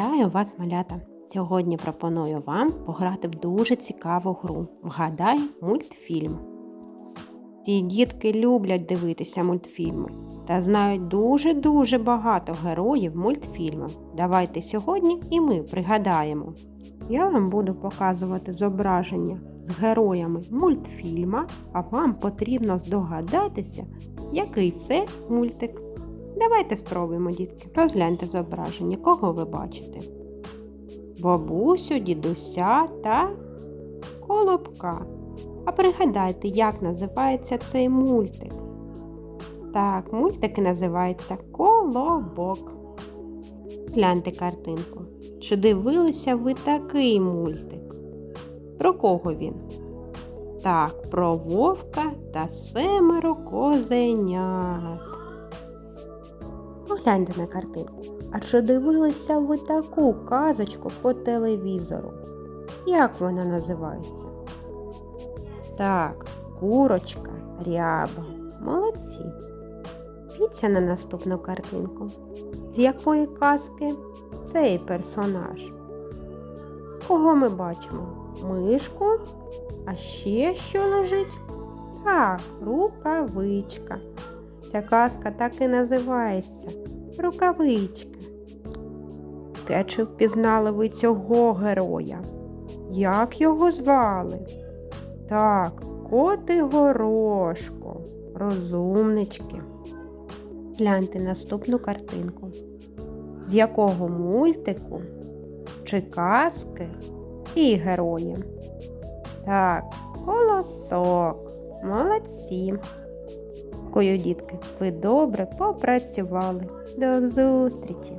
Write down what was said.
Вітаю вас, малята! Сьогодні пропоную вам пограти в дуже цікаву гру. Вгадай мультфільм. Ці дітки люблять дивитися мультфільми та знають дуже-дуже багато героїв мультфільму. Давайте сьогодні і ми пригадаємо. Я вам буду показувати зображення з героями мультфільма, а вам потрібно здогадатися, який це мультик. Давайте спробуємо, дітки. Розгляньте зображення, кого ви бачите. Бабусю, дідуся та колобка. А пригадайте, як називається цей мультик. Так, мультик називається Колобок. Гляньте картинку. Чи дивилися ви такий мультик? Про кого він? Так, про вовка та семеро козенят. Погляньте на картинку. А чи дивилися ви таку казочку по телевізору? Як вона називається? Так, курочка ряба. Молодці. Дивіться на наступну картинку. З якої казки цей персонаж? Кого ми бачимо? Мишку? А ще що лежить? Так, рукавичка. Ця казка так і називається Рукавичка. Те, чи впізнали ви цього героя? Як його звали? Так, коти горошко, розумнички. Гляньте наступну картинку. З якого мультику чи казки і герої? Так, колосок. Молодці. Дякую, дітки. Ви добре попрацювали. До зустрічі!